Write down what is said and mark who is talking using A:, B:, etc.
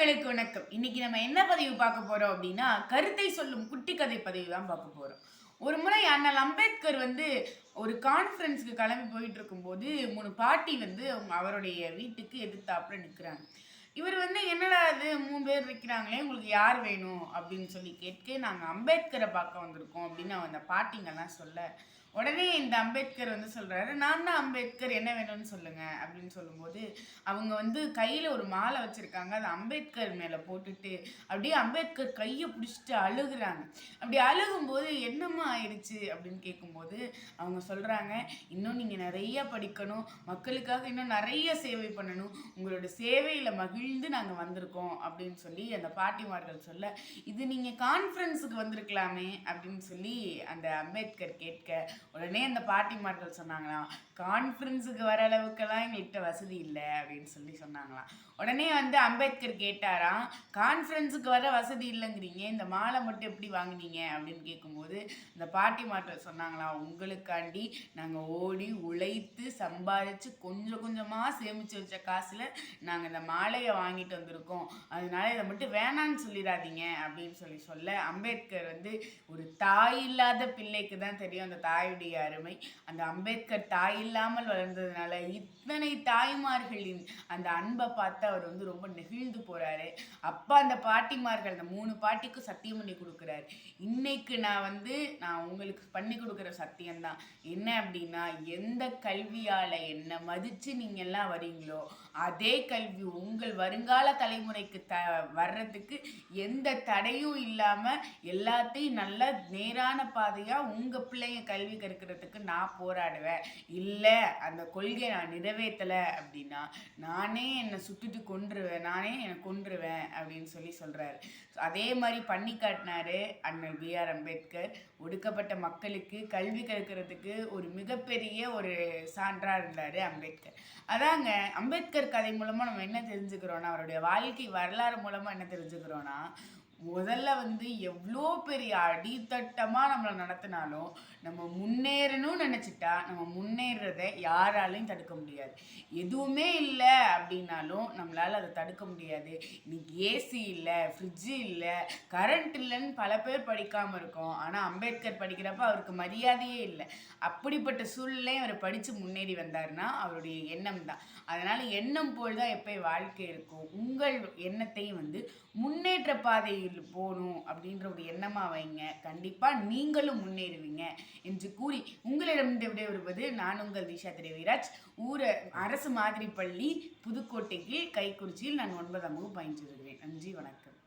A: நண்பர்களுக்கு வணக்கம். இன்னைக்கு நம்ம என்ன பதிவு பார்க்க போறோம் அப்படின்னா கருத்தை சொல்லும் குட்டி கதை பதிவு தான் பார்க்க போறோம். ஒரு முறை அண்ணல் அம்பேத்கர் வந்து ஒரு கான்ஃபரன்ஸுக்கு கிளம்பி போயிட்டு இருக்கும்போது மூணு பாட்டி வந்து அவங்க அவருடைய வீட்டுக்கு எதிர்த்தாப்புல நிற்கிறாங்க இவர் வந்து என்னடா இது மூணு பேர் இருக்கிறாங்களே உங்களுக்கு யார் வேணும்? அப்படின்னு சொல்லி கேட்க நாங்கள் அம்பேத்கரை பார்க்க வந்திருக்கோம் அப்படின்னு அவன் அந்த பாட்டிங்கெல்லாம் சொல்ல. உடனே இந்த அம்பேத்கர் வந்து சொல்கிறாரு நான் தான் அம்பேத்கர் என்ன வேணும்னு சொல்லுங்க. அப்படின்னு சொல்லும்போது அவங்க வந்து கையில் ஒரு மாலை வச்சிருக்காங்க அதை அம்பேத்கர் மேலே போட்டுட்டு அப்படியே அம்பேத்கர் கையை பிடிச்சிட்டு அழுகுறாங்க. அப்படி அழுகும்போது என்னம்மா ஆயிடுச்சு அப்படின்னு கேட்கும்போது அவங்க சொல்கிறாங்க இன்னும் நீங்கள் நிறைய படிக்கணும் மக்களுக்காக இன்னும் நிறைய சேவை பண்ணணும். உங்களோட சேவையில் மகிழ் மகிழ்ந்து நாங்கள் வந்திருக்கோம் அப்படின்னு சொல்லி அந்த பாட்டிமார்கள் சொல்ல இது நீங்கள் கான்ஃபரன்ஸுக்கு வந்திருக்கலாமே அப்படின்னு சொல்லி அந்த அம்பேத்கர் கேட்க உடனே அந்த பாட்டிமார்கள் சொன்னாங்களாம் கான்ஃபரன்ஸுக்கு வர அளவுக்கெல்லாம் எங்கள்கிட்ட வசதி இல்லை அப்படின்னு சொல்லி சொன்னாங்களாம். உடனே வந்து அம்பேத்கர் கேட்டாராம் கான்ஃபரன்ஸுக்கு வர வசதி இல்லைங்கிறீங்க இந்த மாலை மட்டும் எப்படி வாங்குனீங்க? அப்படின்னு கேட்கும்போது இந்த பாட்டிமார்கள் சொன்னாங்களாம் உங்களுக்காண்டி நாங்கள் ஓடி உழைத்து சம்பாதிச்சு கொஞ்சம் கொஞ்சமாக சேமித்து வச்ச காசில் நாங்கள் இந்த மாலையை வாங்கிட்டு வந்திருக்கோம். அதனால இதை மட்டும் வேணான்னு சொல்லிடாதீங்க அப்படின்னு சொல்லி சொல்ல அம்பேத்கர் வந்து ஒரு தாய் இல்லாத பிள்ளைக்கு தான் தெரியும் அந்த தாயுடைய அருமை. அந்த அம்பேத்கர் தாய் இல்லாமல் வளர்ந்ததுனால இத்தனை தாய்மார்களின் அந்த அன்பை பார்த்து அவர் வந்து ரொம்ப நெகிழ்ந்து போறாரு. அப்பா அந்த பாட்டிமார்கள் அந்த மூணு பாட்டிக்கும் சத்தியம் பண்ணி கொடுக்குறாரு. இன்னைக்கு நான் வந்து நான் உங்களுக்கு பண்ணி கொடுக்குற சத்தியம்தான் என்ன அப்படின்னா எந்த கல்வியால என்ன மதிச்சு நீங்க எல்லாம் வரீங்களோ அதே கல்வி உங்கள் வருங்கால தலைமுறைக்கு த வர்றதுக்கு எந்த தடையும் இல்லாமல் எல்லாத்தையும் நல்ல நேரான பாதையாக உங்கள் பிள்ளைங்க கல்வி கற்கிறதுக்கு நான் போராடுவேன். இல்லை அந்த கொள்கையை நான் நிறைவேற்றலை அப்படின்னா நானே என்னை சுட்டுட்டு கொன்றுவேன் நானே என்னை கொன்றுவேன் அப்படின்னு சொல்லி சொல்கிறாரு அதே மாதிரி பண்ணி காட்டினாரு அண்ணல் பி ஆர் அம்பேத்கர். ஒடுக்கப்பட்ட மக்களுக்கு கல்வி கற்கிறதுக்கு ஒரு மிகப்பெரிய ஒரு சான்றாக இருந்தார் அம்பேத்கர். அதாங்க அம்பேத்கர் கதை மூலமாக நம்ம என்ன தெரிஞ்சுக்கிறோம்? தெரிஞ்சுக்கிறோன்னா அவருடைய வாழ்க்கை வரலாறு மூலமா என்ன தெரிஞ்சுக்கிறோன்னா முதல்ல வந்து எவ்வளோ பெரிய அடித்தட்டமாக நம்மளை நடத்தினாலும் நம்ம முன்னேறணும்னு நினச்சிட்டா நம்ம முன்னேறத யாராலையும் தடுக்க முடியாது. எதுவுமே இல்லை அப்படின்னாலும் நம்மளால் அதை தடுக்க முடியாது. இன்னைக்கு ஏசி இல்லை ஃப்ரிட்ஜு இல்லை கரண்ட் இல்லைன்னு பல பேர் படிக்காமல் இருக்கோம். ஆனால் அம்பேத்கர் படிக்கிறப்ப அவருக்கு மரியாதையே இல்லை. அப்படிப்பட்ட சூழ்நிலையும் அவர் படித்து முன்னேறி வந்தாருன்னா அவருடைய எண்ணம் தான். அதனால் எண்ணம் போல் தான் எப்போ வாழ்க்கை இருக்கும். உங்கள் எண்ணத்தையும் வந்து முன்னேற்ற பாதையில் போகணும் அப்படின்ற ஒரு எண்ணமாக வைங்க. கண்டிப்பாக நீங்களும் முன்னேறுவீங்க என்று கூறி உங்களிடம் விட வருவது நான் உங்கள் திஷா திரவிராஜ். ஊர அரசு மாதிரி பள்ளி புதுக்கோட்டைக்கு கைக்குறிச்சியில் நான் ஒன்பதாம் வகுப்பு பயின்று வருகிறேன். நன்றி வணக்கம்.